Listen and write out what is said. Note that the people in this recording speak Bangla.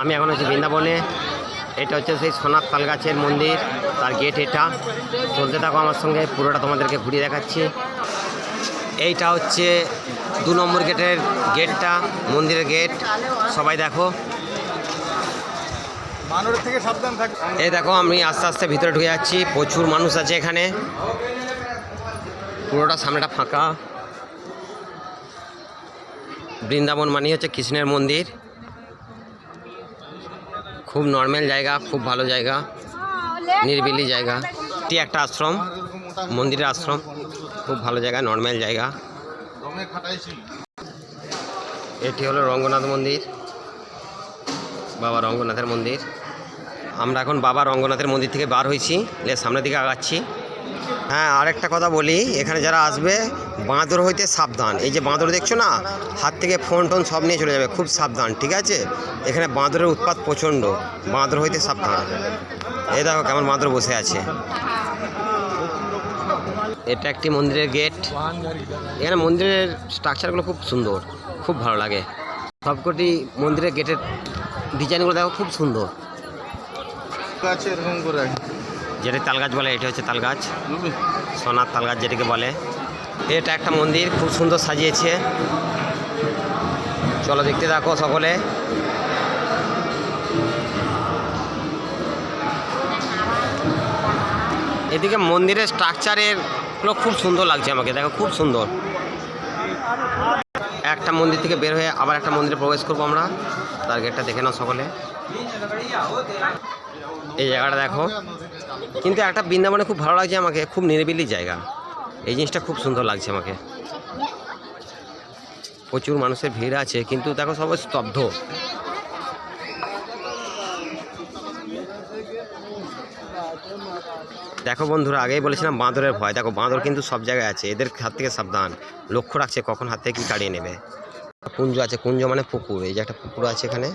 আমি এখন আছি বৃন্দাবনে। এটা হচ্ছে সেই সোনার তাল গাছের মন্দির, তার গেট এটা। চলতে থাকো আমার সঙ্গে, পুরোটা তোমাদেরকে ঘুরিয়ে দেখাচ্ছি। এইটা হচ্ছে দু নম্বর গেটের গেটটা, মন্দিরের গেট। সবাই দেখো। এই দেখো, আমি আস্তে আস্তে ভিতরে ঢুকে যাচ্ছি। প্রচুর মানুষ আছে এখানে। পুরোটা সামনেটা ফাঁকা। বৃন্দাবন মানে হচ্ছে কৃষ্ণের মন্দির। খুব নর্মাল জায়গা, খুব ভালো জায়গা, নিরিবিলি জায়গা। এটি একটা আশ্রম, মন্দিরের আশ্রম, খুব ভালো জায়গা, নর্মাল জায়গা। এটি হলো রঙ্গনাথ মন্দির, বাবা রঙ্গনাথের মন্দির। আমরা এখন বাবা রঙ্গনাথের মন্দির থেকে বার হয়েছি সামনের দিকে আগাচ্ছি। হ্যাঁ আরেকটা কথা বলি, এখানে যারা আসবে বাঁদর হইতে সাবধান। এই যে বাঁদর দেখছ না হাত থেকে ফোন টোন সব নিয়ে চলে যাবে খুব সাবধান ঠিক আছে? এখানে বাঁদরের উৎপাত প্রচণ্ড বাঁদর হইতে সাবধান। এই দেখো কেমন বাঁদর বসে আছে। এটা একটি মন্দিরের গেট। এখানে মন্দিরের স্ট্রাকচারগুলো খুব সুন্দর খুব ভালো লাগে। সবকটি মন্দিরের গেটের ডিজাইনগুলো দেখো খুব সুন্দর। যেটা তালগাছ বলে এটা হচ্ছে তালগাছ? সোনার তালগাছ যেটাকে বলে। এটা একটা মন্দির, খুব সুন্দর সাজিয়েছে। চলো দেখতে থাকো সকলে। এদিকে মন্দিরের স্ট্রাকচারেরগুলো খুব সুন্দর লাগছে আমাকে, দেখো খুব সুন্দর। একটা মন্দির থেকে বের হয়ে আবার একটা মন্দিরে প্রবেশ করব আমরা। তার গেটটা দেখে নাও সকলে। এই জায়গাটা দেখো। কিন্তু একটা বৃন্দাবনে খুব ভালো লাগছে আমাকে, খুব নিরিবিলি জায়গা। এই জিনিসটা খুব সুন্দর লাগছে আমাকে। প্রচুর মানুষের ভিড় আছে, কিন্তু দেখো সবাই স্তব্ধ। দেখো বন্ধুরা, আগেই বলেছিলাম বাঁদরের ভয়। দেখো, বাঁদর কিন্তু সব জায়গায় আছে, এদের হাত থেকে সাবধান। লক্ষ্য রাখছে কখন হাত থেকে কি কাড়িয়ে নেবে। কুঞ্জ আছে, কুঞ্জ মানে পুকুর, এই যে একটা পুকুর আছে এখানে।